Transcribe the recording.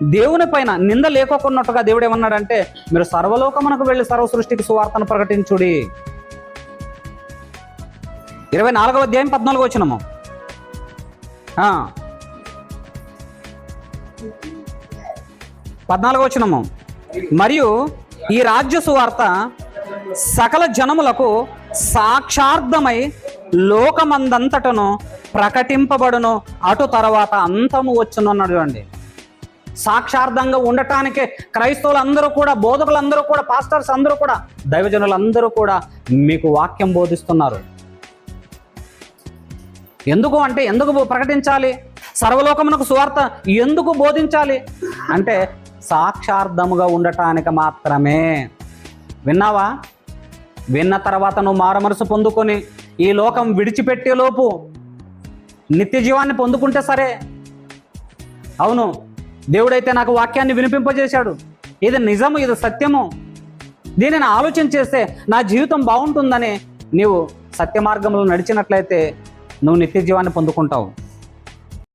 దేవుని పైన నింద లేకోకున్నట్టుగా దేవుడు ఏమన్నాడంటే మీరు సర్వలోకమునకు వెళ్ళి సర్వ సృష్టికి సువార్తను ప్రకటించుడి. ఇరవై నాలుగవ అధ్యాయం పద్నాలుగు వచ్చినము పద్నాలుగు వచ్చినము మరియు ఈ రాజ్య సువార్త సకల జనములకు సాక్షార్థమై లోకమందంతటను ప్రకటింపబడును. అటు తర్వాత అంతము వచ్చును అన్నాడు అండి సాక్షార్థంగా ఉండటానికే క్రైస్తవులు అందరూ కూడా బోధకులందరూ కూడా పాస్టర్స్ అందరూ కూడా దైవజనులందరూ కూడా మీకు వాక్యం బోధిస్తున్నారు. ఎందుకు అంటే ఎందుకు ప్రకటించాలి? సర్వలోకమునకు సువార్త ఎందుకు బోధించాలి? అంటే సాక్షార్థముగా ఉండటానికి మాత్రమే. విన్నావా? విన్న తర్వాత నువ్వు మారమనసు పొందుకొని ఈ లోకం విడిచిపెట్టేలోపు నిత్య జీవాన్ని పొందుకుంటే సరే. అవును. దేవుడైతే నాకు వాక్యాన్ని వినిపింపజేశాడు. ఇది నిజము ఇది సత్యము. దీనిని ఆలోచన చేస్తే నా జీవితం బాగుంటుందని నీవు సత్య మార్గంలో నడిచినట్లయితే నువ్వు నిత్య జీవాన్ని పొందుకుంటావు.